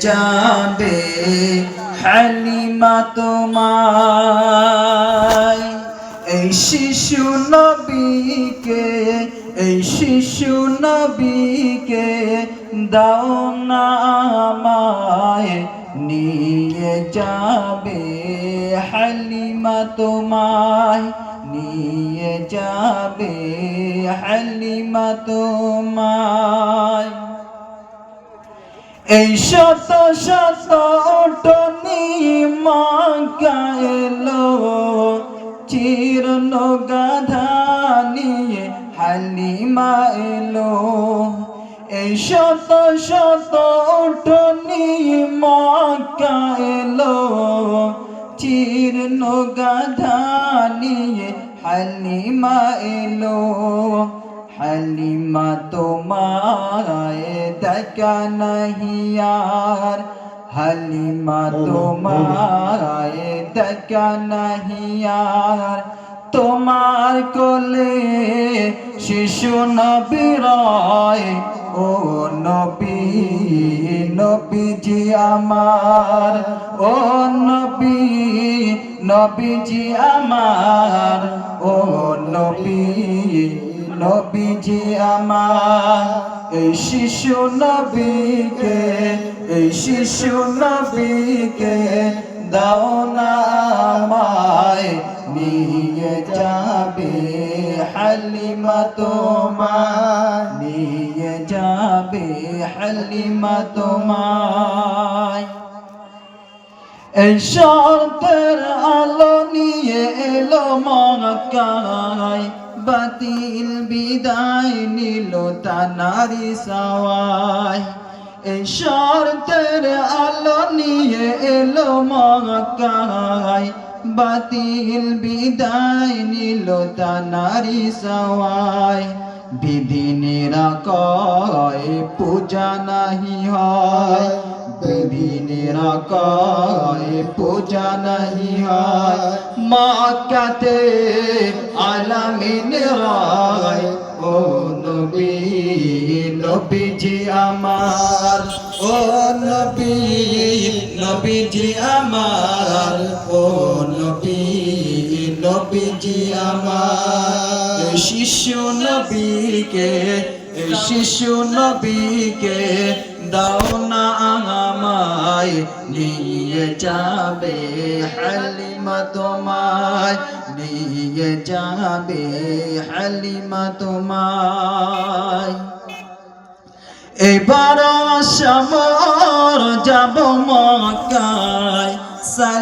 যাবে হালিমা তোমায়। এই শিশু নবীকে, এই শিশু নবীকে দাও না আমায়। নিয়ে যাবে হালিমা তোমায়। নিয়ে যাবে হালিমা তোমায়। এই শত শত টনি মাকা এলো চিরন গাধা নিয়ে হালিমা এলো। এই শত শত টনি মাকা এলো চিরন গাধা নিয়ে হালিমা এলো। হালিমা তোমায় দেখা নাহি আর হালিমা তোমায় দেখা নাহি আর তোমার কোলে শিশু নবীরায় ও নবী নবীজি আমার ও নবী নবীজি আমার ও নবী নবীজি আমার, এই শিশু নবীকে, এই শিশু নবীকে দাও না আমায়, নিয়ে যাবে হালিমা তোমার নিয়ে যাবে হালিমা তোমায়। এই শর্তের মক্কায় বাতিল বিদায় নিল তানারি সাওয়াই এই শর্তের আলো নিয়ে এলো মক্কায়। বাতিল বিদায় নিল তানারি সাওয়াই বিধিনেরা কয়, পূজা নাহি হয়। বিধিনেরা কয়, পূজা নাহি হয়। মক্কাতে আলামিন রায়, ও নবী, নবীজি আমার, ও নবী, নবীজি আমার, ও নবী, নবীজি আমার। শিশু নবীকে শিশু নবীকে দাও না আমায়, নিয়ে যাবে হালিমা তোমায়, নিয়ে যাবে হালিমা তোমায়। এবার সমর যাব সালাম